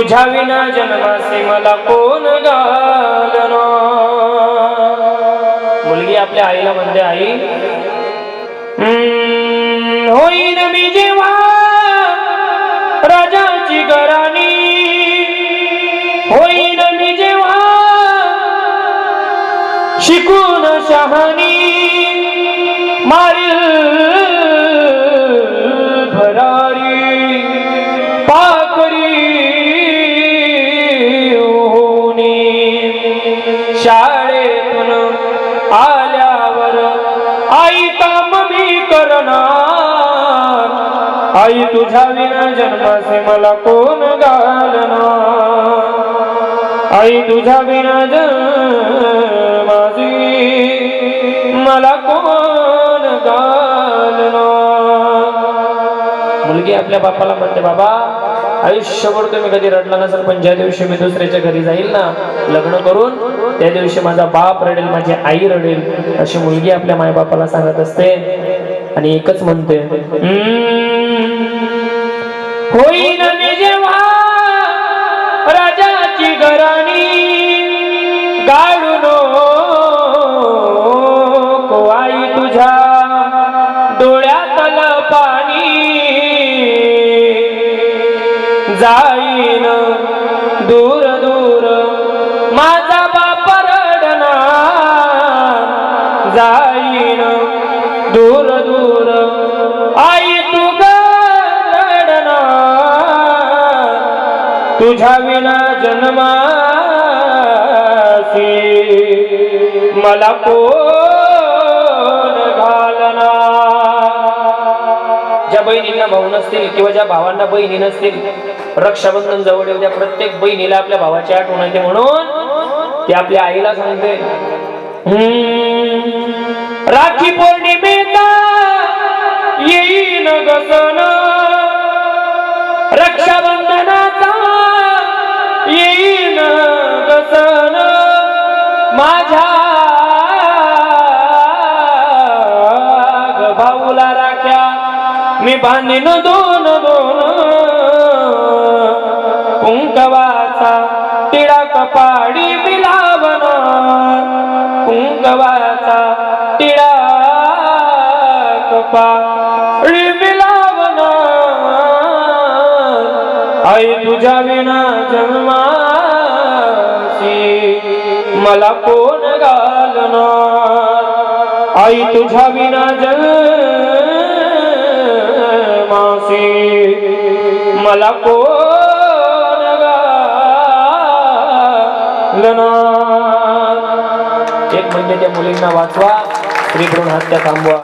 तुझ्या विना जन्मासे मला कोण घालना मुलगी आपल्या आईला म्हणते आई हम्म, होईन मी जेव्हा राजाची गराणी होईन मी जेव्हा शिकून शहाणी. शाळेतून आल्यावर आई काम मी करणार. आई तुझ्या विना जन्मासे मला कोण घालणार? आई तुझ्या विना जन्मासी मला कोण घालणार? मुलगी आपल्या बापाला म्हणते बाबा आयुष्यभर तुम्ही कधी रडला नसेल पण ज्या दिवशी मी दुसऱ्याच्या घरी जाईल ना लग्न करून त्या दिवशी माझा बाप रडेल माझी आई रडेल अशी मुलगी आपल्या मायबापाला सांगत असते. आणि एकच म्हणते होईन मी जेव्हा राजाची घराणी गाडू जाईन. दूर दूर माझा बाप रडणार. जाईन. दूर दूर आई तू ग तुझ्या विना जन्मासी मला कोण घालना ज्या बहिणींना भाऊ नसतील किंवा ज्या भावांना बहिणी नसतील रक्षाबंधन जवळ येऊ द्या. प्रत्येक बहिणीला आपल्या भावाची आठवण येते म्हणून ते आपल्या आईला सांगते. राखी पौर्णिमेचा येईन गसन रक्षाबंधनाचा येईन गसन माझ्या भाऊला राख्या. मी बांधीन दोन दोन कुंकवाचा तिळा कपाडी बिलावन कुंकवाचा टिळा कपाडी बिलावन आई तुझ्या विना जन्माशी मला कोण घालणार? आई तुझ्या विना जन्मासी मला कोण लागलं ना एक महिन्याच्या मुलींना वाचवा. स्त्रीकडून हत्या थांबवा.